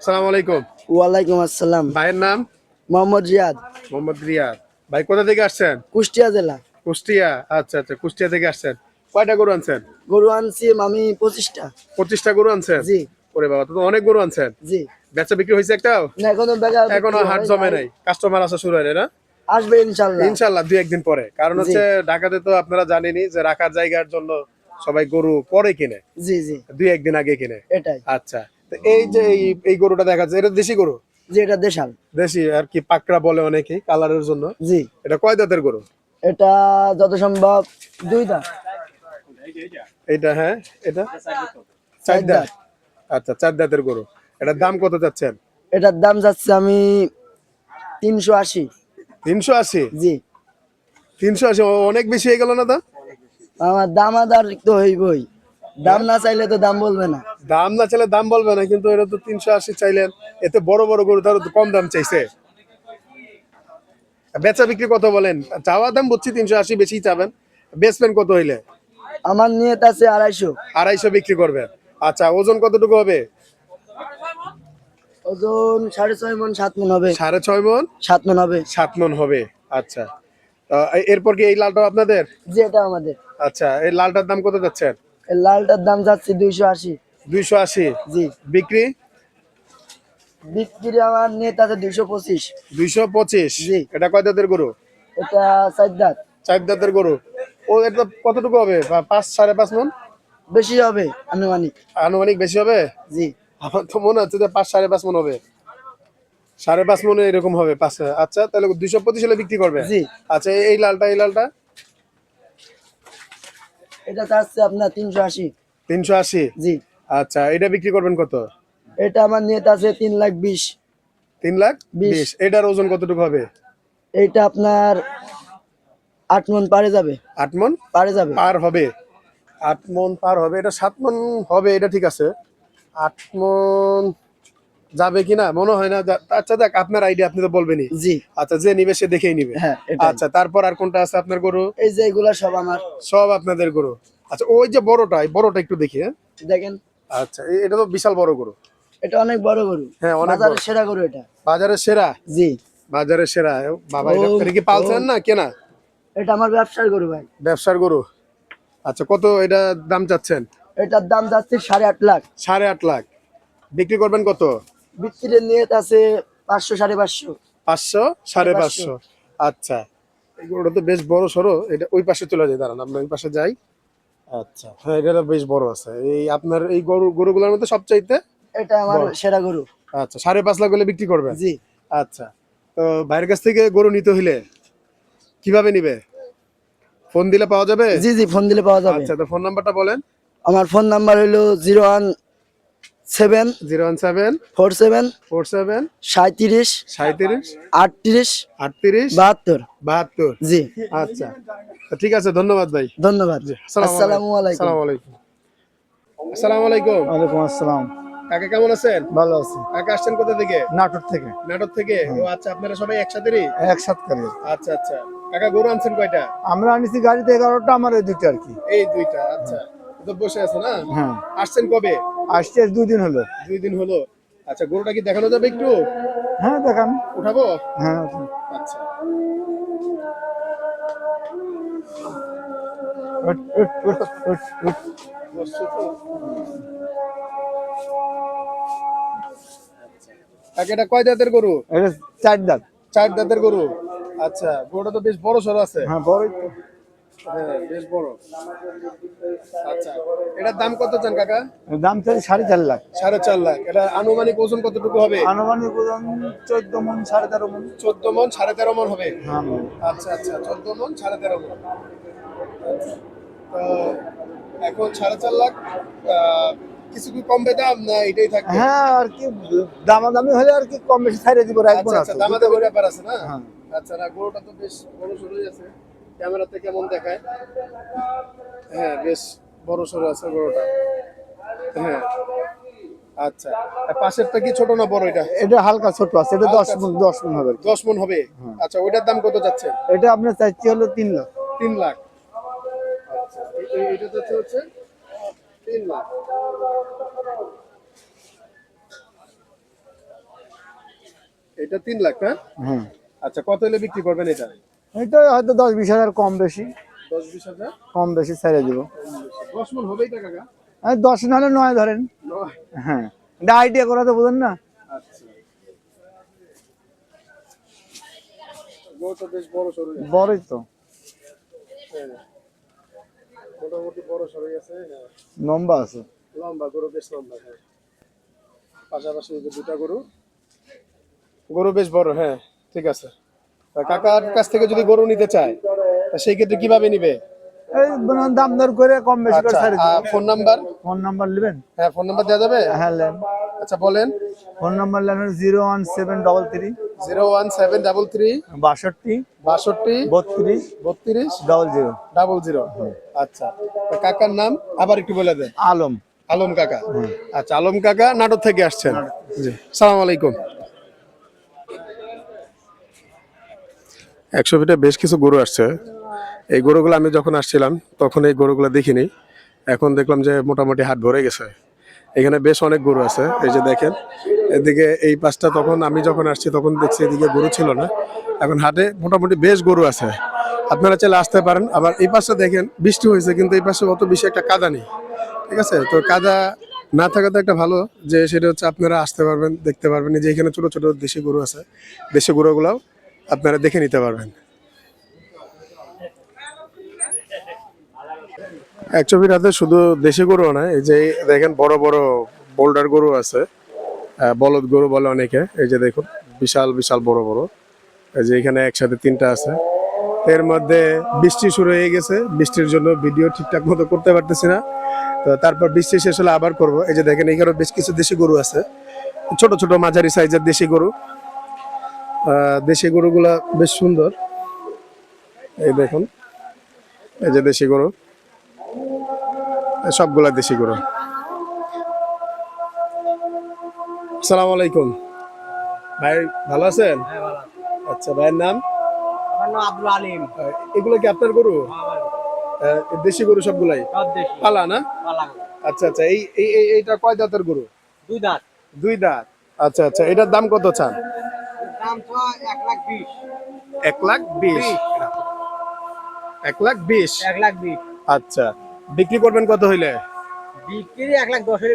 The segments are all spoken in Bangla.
আসসালামু আলাইকুম। ওয়ালাইকুম আসসালাম। ভাইয়ের নাম? মোহাম্মদ রিয়াদ। মোহাম্মদ রিয়াদ। ভাই কোথা থেকে আসছেন? কুষ্টিয়া জেলা। কুষ্টিয়া। আচ্ছা আচ্ছা কুষ্টিয়া থেকে আসছেন। কয়টা গরু আনছেন? গরু আনছি আমি পঁচিশটা। পঁচিশটা গরু আনছেন? জি। ওরে বাবা তো অনেক গরু আনছেন। জি। বেচা বিক্রি হয়েছে একটাও? না এখনও বেগা এখনও হাট জমে নাই। কাস্টমার আসা শুরু হয় না? আসবে ইনশাল্লাহ। ইনশাল্লাহ দুই একদিন পরে। কারণ হচ্ছে ঢাকাতে তো আপনারা জানেনই যে রাখার জায়গার জন্য সবাই গরু পরে কিনে। জি জি। দুই একদিন আগে কিনে। এটাই। আচ্ছা। এই যে এই- গরুটা দেখা যাচ্ছে এটা দেশি গরু? জি এটা দেশাল। দেশি আর কি পাকড়া বলে অনেকে কালারের জন্য। জি। এটা কয় দাঁতের গরু? এটা যত সম্ভব দুই দাঁত। এটা হ্যাঁ এটা? চার দাঁত। আচ্ছা চার দাঁতের গরু। এটার দাম কত চাচ্ছেন? এটার দাম যাচ্ছে আমি তিনশো আশি। তিনশো আশি? জি। তিনশো আশি অনেক বেশি হয়ে গেল না দাম? আমার দাম আদার তো হইবই। দাম না চাইলে তো দাম বলবে না। দাম না চাইলে দাম বলবে না কিন্তু এটা তো তিনশো আশি চাইলেন। এতে বড় বড় গরু তার কম দাম চাইছে। বেচা বিক্রি কত বলেন? চাওয়া দাম বুঝছি তিনশো আশি বেশি চাবেন। বেচবেন কত হইলে? আমার নিয়ত আছে আড়াইশো। আড়াইশো বিক্রি করবেন। আচ্ছা ওজন কতটুকু হবে? ওজন সাড়ে ছয় মন সাত মন হবে। সাড়ে ছয় মন? সাত মন হবে। সাত মন হবে আচ্ছা। এরপর কি এই লালটা আপনাদের? যে এটা আমাদের। আচ্ছা এই লালটার দাম কত যাচ্ছেন এই লালটার দাম যাচ্ছে দুইশো আশি। দুইশো আশি। জি। বিক্রি? বিক্রি আমার নেট আছে দুইশো পঁচিশ। দুইশো পঁচিশ। জি। এটা কয় দাঁতের গরু? এটা চার দাঁত। চার দাঁতের গরু। ও এটা কতটুকু হবে? পাঁচ সাড়ে পাঁচ মন? বেশি হবে আনুমানিক। আনুমানিক বেশি হবে? জি। আমার তো মনে হচ্ছে যে পাঁচ সাড়ে পাঁচ মন হবে। সাড়ে পাঁচ মনে এরকম হবে পাঁচ আচ্ছা তাহলে দুইশো পঁচিশ হলে বিক্রি করবে? জি। আচ্ছা এই লালটা এই লালটা? এটা চাচ্ছে আপনার তিনশো আশি। তিনশো আশি। জি। আচ্ছা এটা বিক্রি করবেন কত? এটা আমার নেট আছে তিন লাখ বিশ। তিন লাখ বিশ। এটার ওজন কতটুকু হবে? এটা আপনার আট মন পারে যাবে। আট মন? পারে যাবে। পার হবে। আট মন পার হবে। এটা সাত মন হবে এটা ঠিক আছে। আট মন যাবে কিনা? মনে হয় না। আচ্ছা দেখ আপনার আইডিয়া আপনি তো বলবেনই। জি। আচ্ছা যে নিবে সে দেখেই নিবে। হ্যাঁ। আচ্ছা তারপর আর কোনটা আছে আপনার গরু? এই যে এগুলা সব আমার। সব আপনাদের গরু। আচ্ছা ওই যে বড়টা বড়টা একটু দেখি হ্যাঁ। দেখেন। আচ্ছা এটা তো বিশাল বড় গরু। এটা অনেক বড় গরু। হ্যাঁ, অনেক বাজারের সেরা গরু এটা। বাজারের সেরা? জি। বাজারের সেরা। বাবা এটা কি পালছেন না কেনা? এটা আমার ব্যবসার গরু ভাই। ব্যবসার গরু? আচ্ছা কত এটা দাম চাচ্ছেন? এটার দাম যাচ্ছে সাড়ে আট লাখ। সাড়ে আট লাখ। বিক্রি করবেন কত? বিক্রির নিয়ত আছে পাঁচশো সাড়ে পাঁচশো। পাঁচশো সাড়ে পাঁচশো। আচ্ছা গরুটা তো বেশ বড় সড়ো। এটা ওই পাশে চলে যায় দাঁড়ান আমরা ওই পাশে যাই। আচ্ছা হ্যাঁ এটা বেশ বড় আছে। এই আপনার এই গরু গরুগুলোর মধ্যে সবচাইতে? এটা আমার সেরা গরু। আচ্ছা সাড়ে পাঁচ লাখ হলে বিক্রি করবেন? জি। আচ্ছা তো ভাইয়ের কাছ থেকে গরু নিতে হইলে কীভাবে নিবে? ফোন দিলে পাওয়া যাবে? জি জি ফোন দিলে পাওয়া যাবে। আচ্ছা তো ফোন নাম্বারটা বলেন। আমার ফোন নাম্বার হলো zero one seven zero one seven four seven four seven সাঁত্রিশ সাঁত্রিশ আটত্রিশ আটত্রিশ বাহাত্তর। বাহাত্তর। জি। আচ্ছা। ঠিক আছে ধন্যবাদ ভাই। ধন্যবাদ। আসসালামু আলাইকুম। আসসালামু আলাইকুম। আসসালামু আলাইকুম। ওয়ালাইকুম আসসালাম। কাকা কেমন আছেন? ভালো আছি। কাকা আসছেন কোথা থেকে? নাটোর থেকে। নাটক থেকে? ও আচ্ছা আপনারা সবাই একসাথেই একসাথ করে। আচ্ছা আচ্ছা। কাকা গরু আনছেন কয়টা? আমরা আনিছি গাড়িতে এগারোটা আমার এই দুইটা আর কি। এই দুইটা আচ্ছা। বসে আছে না? হ্যাঁ। আসছেন কবে? আসছে দুই দিন হলো। দুই দিন হলো। আচ্ছা গরুটা কি দেখানো যাবে একটু? হ্যাঁ দেখান। উঠাবো? হ্যাঁ। আচ্ছা। তো? কাকা এটা কয় দাঁতের গরু? এটা চার দাঁত চার দাঁতের গরু। আচ্ছা গরুটা তো বেশ বড় সড়ো আছে। হ্যাঁ বড় হ্যাঁ বেশ বড়। আচ্ছা এটার দাম কত চান কাকা? দাম চাই সাড়ে চার লাখ। সাড়ে চার লাখ। এটা আনুমানিক ওজন কতটুকু হবে? আনুমানিক ওজন চোদ্দ মন সাড়ে তেরো মন। চোদ্দ মন সাড়ে তেরো মন হবে? হ্যাঁ আচ্ছা আচ্ছা চোদ্দ মন সাড়ে তেরো মন। আচ্ছা। এখন সাড়ে চার লাখ কিছু কি কমবে দাম না এটাই থাকবে। হ্যাঁ আর কি দামাদামি হলে আর কি কম বেশি ছাড়িয়ে দিব রাখব না দামাদামি ব্যাপার আছে না? হ্যাঁ। আচ্ছা না গরুটা তো বেশ বড় সরই আছে। ক্যামেরাতে কেমন দেখায়? হ্যাঁ বেশ বড় সরো আছে বড়টা হ্যাঁ আচ্ছা। আর পাশেরটা কি ছোট না বড় এটা? এটা হালকা ছোট আছে এটা দশ হালকা মন দশ মন হবে। দশ মন হবে? আচ্ছা ওইটার দাম কত যাচ্ছে? এটা আপনার চাইছি হলো তিন লাখ। তিন লাখ। আচ্ছা এটা যাচ্ছে হচ্ছে তিন লাখ। এটা তিন লাখ হ্যাঁ? হুম আচ্ছা কত হলে বিক্রি করবেন এটা? এটা হয়তো দশ বিশ হাজার কম বেশি। কম বেশি ছেড়ে দিব। দশ আর নাহলে নয় ধরেন। হ্যাঁ এটা আইডিয়া করা তো বোঝেন না? আচ্ছা। গরুটা বেশ বড় সরু বড়ই তো। মোটামুটি বড় সরই আছে। হ্যাঁ। লম্বা আছে। লম্বা গরু বেশ লম্বা হ্যাঁ। পাশাপাশি যে দুটা গরু। গরু বেশ বড় হ্যাঁ ঠিক আছে। কাকার কাছ থেকে যদি গরু নিতে চায় সেই ক্ষেত্রে কীভাবে নিবে? এই দাম দর করে কম বেশি করে আচ্ছা ফোন নাম্বার? ফোন নাম্বার নেবেন? হ্যাঁ ফোন নাম্বার দেওয়া যাবে? হ্যাঁ লেন আচ্ছা বলেন। Phone number lane zero one seven double three. Zero one seven double three. বাষট্টি। বাষট্টি। বত্রিশ। বত্রিশ। Double zero. Double zero. আচ্ছা তো কাকার নাম আবার একটু বলে দেন। আলম। আলম কাকা। আচ্ছা আলম কাকা নাটক থেকে আসছেন। জি। সালাম আলাইকুম। একশো ফিটে বেশ কিছু গরু আসছে। এই গরুগুলো আমি যখন আসছিলাম, তখন এই গরুগুলো দেখিনি। এখন দেখলাম যে মোটামুটি হাট ভরে গেছে। এখানে বেশ অনেক গরু আছে, এই যে দেখেন। এদিকে এই পাশটা তখন আমি যখন আসছি, তখন দেখছি এদিকে গরু ছিল না। এখন হাটে মোটামুটি বেশ গরু আছে। আপনারা চাইলে আসতে পারেন। আবার এই পাশটা দেখেন, বৃষ্টি হয়েছে, কিন্তু এই পাশে অত বেশি একটা কাদা নেই। ঠিক আছে? তো কাদা না থাকাতে একটা ভালো, যে সেটা হচ্ছে আপনারা আসতে পারবেন, দেখতে পারবেন। যে এখানে ছোটো ছোটো দেশি গরু আছে। দেশি গরুগুলাও আপনারা দেখে নিতে পারবেন। এক ছবির হাতে শুধু দেশি গরু নয়, এই যে দেখেন বড় বড় বোল্ডার গরু আছে বলদ গরু বলে অনেকে, এই যে দেখুন, বিশাল বিশাল বড় বড়। এই যে এখানে একসাথে তিনটা আছে। এর মধ্যে বৃষ্টি শুরু হয়ে গেছে, বৃষ্টির জন্য ভিডিও ঠিকঠাক মতো করতে পারতেছি না। তো তারপর বৃষ্টি শেষ হলে আবার করব। এই যে দেখেন এখানে বেশ কিছু দেশি গরু আছে। ছোট ছোট মাঝারি সাইজের দেশি গরু। দেশি গরুগুলা বেশ সুন্দর। এই দেখুন এই যে দেশি গরু। সবগুলা দেশি গরু। আসসালামু আলাইকুম। ভাই ভালো আছেন? আচ্ছা ভাইয়ের নাম? আব্দুল আলিম। এগুলো কি আপনার গরু? দেশি গরু সবগুলাই? পালা না? আচ্ছা আচ্ছা এই এই- এই- এইটা কয় দাঁতের গরু? দুই দাঁত। দুই দাঁত। আচ্ছা আচ্ছা এটার দাম কত চান? এক লাখ বিশ। এক লাখ বিশ? এক লাখ বিশ? আচ্ছা। বিক্রি করবেন কত হইলে? বিক্রি এক লাখ দশ হলে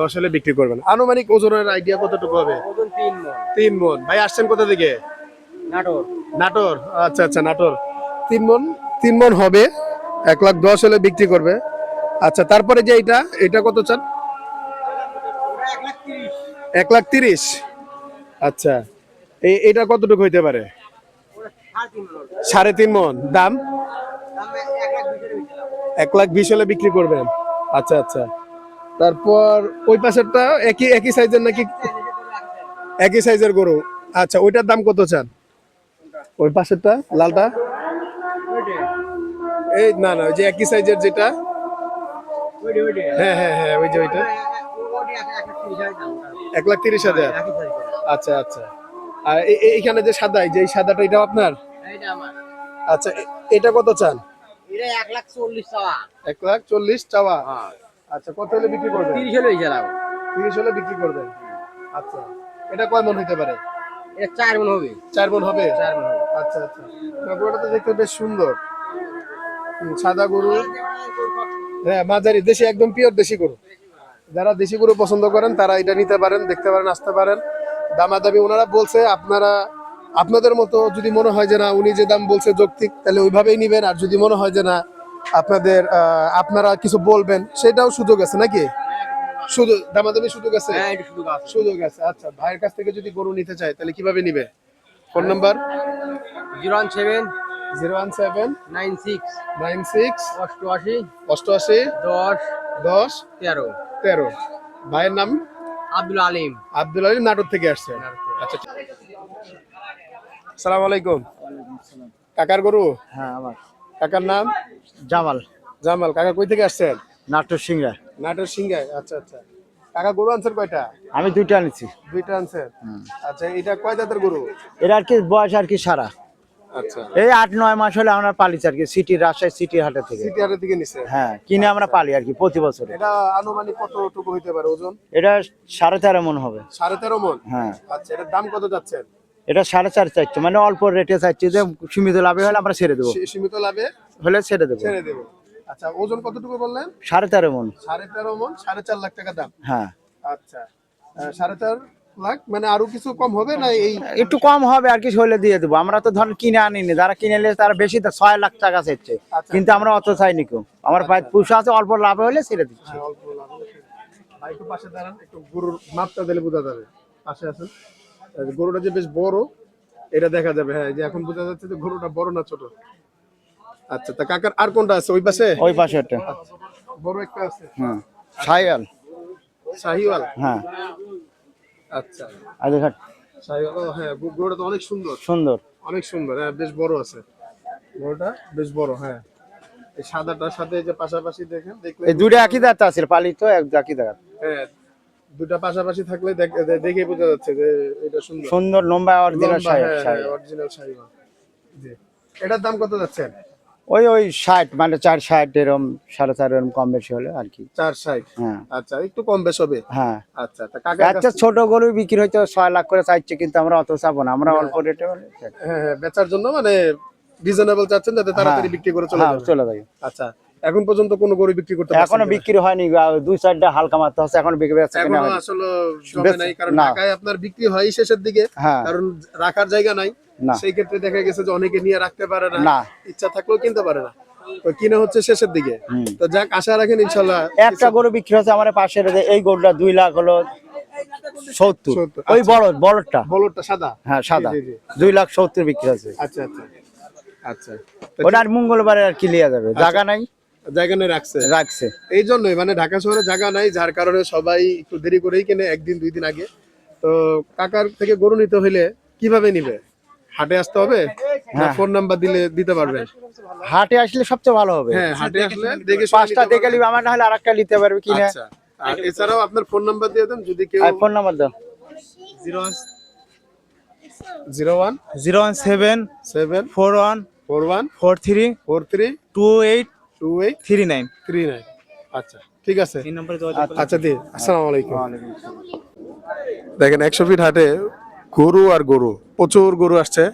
দশ হলে বিক্রি করবেন। আনুমানিক ওজনের আইডিয়া কতটুকু হবে? ওজন তিন মন। তিন মন। ভাই আসছেন কোথা থেকে? নাটোর। নাটোর। আচ্ছা আচ্ছা নাটোর। তিন মন তিন মন হবে। এক লাখ দশ হলে বিক্রি করবে। আচ্ছা তারপরে যে এইটা এটা কত চান? এক লাখ তিরিশ। আচ্ছা। এটা কতটুকু হইতে পারে? সাড়ে তিন মন। দাম? এক লাখ বেশি হলে বিক্রি করবেন। আচ্ছা আচ্ছা। তারপর ওই পাশেরটা একই একই সাইজের নাকি একই সাইজের গরু? আচ্ছা ওইটার দাম কত চান? ওই পাশেরটা, লালটা? এই না না, ওই যে একই সাইজের যেটা। হ্যাঁ হ্যাঁ হ্যাঁ ওই যে ওইটা। এক লাখ তিরিশ হাজার। আচ্ছা আচ্ছা। আর এইখানে যে সাদা এই যে সাদাটা এটা আপনার আচ্ছা এটা কত চান? এক লাখ চল্লিশ চাওয়া। এক লাখ চল্লিশ চাওয়া। আচ্ছা কত হলে বিক্রি করবেন? তিরিশ হলে তিরিশ হলে বিক্রি করবেন? আচ্ছা এটা কয় মন হইতে পারে? এটা চার মন হবে। চার মন হবে? চার মন হবে। আচ্ছা আচ্ছা। গরুটা তো দেখতে বেশ সুন্দর। সাদা গরু। হ্যাঁ মাঝারি দেশি একদম পিওর দেশি গরু। যারা দেশি গরু পছন্দ করেন তারা এটা নিতে পারেন দেখতে পারেন আসতে পারেন। দামাদামি ওনারা বলছে আপনারা আপনাদের মতো যদি মনে হয় যে না উনি যে দাম বলছে যৌক্তিক তাহলে ওইভাবেই নিবেন। আর যদি মনে হয় যে না আপনাদের আপনারা কিছু বলবেন সেটাও সুযোগ আছে নাকি? শুধু দামাদামি সুযোগ আছে? হ্যাঁ সুযোগ আছে। আচ্ছা ভাইয়ের কাছ থেকে যদি গরু নিতে চায় তাহলে কীভাবে নিবে? Phone number? Zero one seven. Zero one seven. Nine six. Nine six. অষ্টআশি। অষ্টআশি। দশ। দশ। তেরো। তেরো। ভাইয়ের নাম? আব্দুল আলিম। আব্দুল আলী নাটোর থেকে আসছে। আচ্ছা সালাম। আলাইকুম কাকার গরু? হ্যাঁ আমার। কাকার নাম? জামাল। জামাল। কাকা কই থেকে আসছেন? নাটোর সিংড়া। নাটোর সিংহায় আচ্ছা আচ্ছা। কাকা গরু আনছেন কয়টা? আমি দুইটা আনছি। দুইটা আনছেন। আচ্ছা এটা কয় জাতের গরু? এর আর কি বয়স আর কি সারা। আচ্ছা এই আট নয় মাস হলে আমরা পালিছি আর কি সিটির রাজশাহী সিটির হাটের থেকে। সিটি হাটের থেকে নিছে? হ্যাঁ কিনে আমরা পালি আর কি প্রতি বছরে। এটা আনুমানিক কতটুকু হইতে পারে ওজন? এটা সাড়ে তেরো মন হবে। সাড়ে তেরো মন? হ্যাঁ। আচ্ছা এটার দাম কত যাচ্ছেন এটা সাড়ে চার চাইছে মানে অল্প রেটে চাইছে যে সীমিত লাভে হলে আমরা ছেড়ে দেবো। সীমিত লাভে হলে ছেড়ে দেবো। ছেড়ে দেবো। আচ্ছা ওজন কতটুকু বললেন? সাড়ে তেরো মন। সাড়ে তেরো মন সাড়ে চার লাখ টাকা দাম। হ্যাঁ। আচ্ছা সাড়ে চার লাখ মানে আরও কিছু কম হবে না এই একটু কম হবে আর কিছু হলে দিয়ে দেবো। আমরা তো ধর কিনে আনিনি যারা কিনে নিলে তারা বেশি তো ছয় লাখ টাকা চাইছে আচ্ছা। কিন্তু আমরা অত চাইনি কেউ। আমার পায়ে পুষা আছে অল্প লাভে হলে ছেড়ে দিচ্ছি। হ্যাঁ, অল্প লাভ। ভাই একটু পাশে দাঁড়ান একটু গরুর মাপটা দিলে বোঝা যাবে। পাশে আছেন। গরুটা যে বেশ বড় এটা দেখা যাবে। হ্যাঁ যে এখন বোঝা যাচ্ছে যে গরুটা বড় না ছোট। আচ্ছা তা কাকার আর কোনটা আছে? ওই পাশে? ওই পাশে একটা বড় একটা আছে। হ্যাঁ সাইয়াল শাহিওয়াল হ্যাঁ। আচ্ছা। দেখ হ্যাঁ গরু- গরুটা তো অনেক সুন্দর। সুন্দর। অনেক সুন্দর হ্যাঁ বেশ বড় আছে। গরুটা বেশ বড় হ্যাঁ। এই সাদাটার সাথে যে পাশাপাশি দেখেন দেখলে এই দুটো একই দাঁত আছে পালিত এক একই দাঁত। হ্যাঁ দুটা পাশাপাশি থাকলে দেখ- বোঝা যাচ্ছে যে এটা সুন্দর। সুন্দর লম্বা অরিজিনাল সাইয়াল original শাহিওয়াল। জি। এটার দাম কত যাচ্ছেন ওই ওই ষাট মানে চার ষাট এরম সাড়ে চার এরম কম বেশি হলে আর কি। চার ষাট? হ্যাঁ। আচ্ছা একটু কম বেশ হবে? হ্যাঁ। আচ্ছা আচ্ছা ছোট গরু বিক্রি হয়তো ছয় লাখ করে চাইছে কিন্তু আমরা অত চাবো না। আমরা অল্প রেটে হ্যাঁ হ্যাঁ বেচার জন্য মানে রিজনেবল চাচ্ছেন যাতে তাড়াতাড়ি বিক্রি করে চলে হ্যাঁ যাবে। চলে যাবে। আচ্ছা এখন পর্যন্ত কোনো গরু বিক্রি করতে এখনও বিক্রি হয়নি দুই চারটা হালকা মাত্রা আছে এখনও বিক্রি এখনও আসলে জমে নাই কারণ ঢাকায় আপনার বিক্রি হয় শেষের দিকে হ্যাঁ। কারণ রাখার জায়গা নাই। সেই ক্ষেত্রে দেখা গেছে যে অনেকে নিয়ে রাখতে পারে না। ইচ্ছা থাকলেও কিনতে পারে না। কিনে হচ্ছে শেষের দিকে। তো যাক আশা রাখেন ইনশাল্লাহ একটা গরু বিক্রি হচ্ছে আমার পাশের যে- এই গরুটা দুই লাখ হলো সত্তর। ওই আচ্ছা। বড় বড়টা বলরটা সাদা? হ্যাঁ সাদা। দুই লাখ সত্তর বিক্রি আছে আচ্ছা আচ্ছা। আচ্ছা। ওটা আর মঙ্গলবারে আর যাবে? জায়গা নাই? জায়গা নিয়ে রাখছে। রাখছে। এই জন্যই মানে ঢাকা শহরে জায়গা নাই যার কারণে সবাই একটু দেরি করেই কেনে একদিন দুই দিন আগে। তো কাকার থেকে গরু নিতে হইলে কীভাবে নিবে? হাটে আসতে হবে? না হ্যাঁ। ফোন নাম্বার দিলে দিতে পারবেন হাটে আসলে সবচেয়ে ভালো হবে। হ্যাঁ হাটে আসলে দেখে পাঁচটা দেখে। নিবে আমার না হলে আর একটা নিতে পারবে কি না আচ্ছা আর এছাড়াও আপনার ফোন নাম্বার দিয়ে দেন যদি কেউ ফোন নাম্বার দাও। Zero one zero one seven seven four one four one four three four three two eight two eight three nine. Three nine. আচ্ছা ঠিক আছে। এই নম্বরে যোগাযোগ আচ্ছা দি আসসালামু আলাইকুম। দেখেন একশো ফিট হাটে গরু আর গরু প্রচুর গরু আসছে।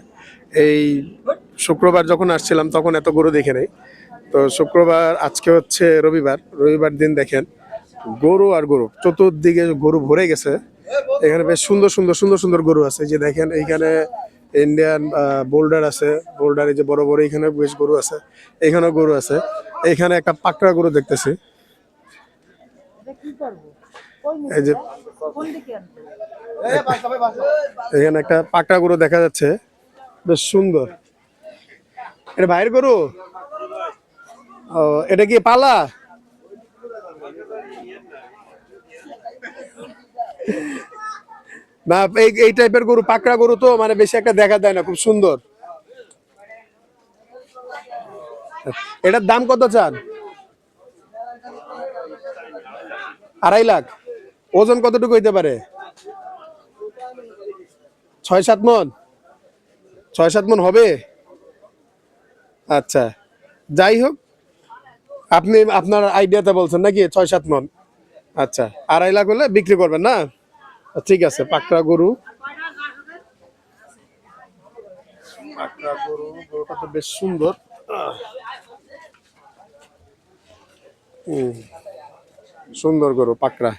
এই শুক্রবার যখন আসছিলাম তখন এত গরু দেখে নেই। তো শুক্রবার আজকে হচ্ছে রবিবার রবিবার দিন দেখেন গরু আর গরু চতুর্দিকে গরু ভরে গেছে। এখানে বেশ সুন্দর সুন্দর সুন্দর সুন্দর গরু আছে। যে দেখেন এইখানে ইন্ডিয়ান বোল্ডার আছে। বোল্ডার এই যে বড় বড় এখানে বেশ গরু আছে। এখানেও গরু আছে। এখানে একটা পাকড়া গরু দেখতেছি। এই যে এখানে একটা পাকড়া গরু দেখা যাচ্ছে। বেশ সুন্দর। এটা ভাইয়ের গরু? ও, এটা কি পালা? না, এই এই টাইপের গরু, পাকড়া গরু তো মানে বেশি একটা দেখা যায় না, খুব সুন্দর। এটার দাম কত চান? আড়াই লাখ। ওজন কতটুকু হইতে পারে? ছয়, সাত মন? ছয়, সাত মন হবে? আচ্ছা যাই হোক, আপনি আপনার আইডিয়াতে বলছেন নাকি ছয়, সাত মন? আচ্ছা আড়াই লাখ হলে বিক্রি করবেন না? ঠিক আছে, পাকড়া গরু। বেশ সুন্দর। সুন্দর গরু, পাকড়া।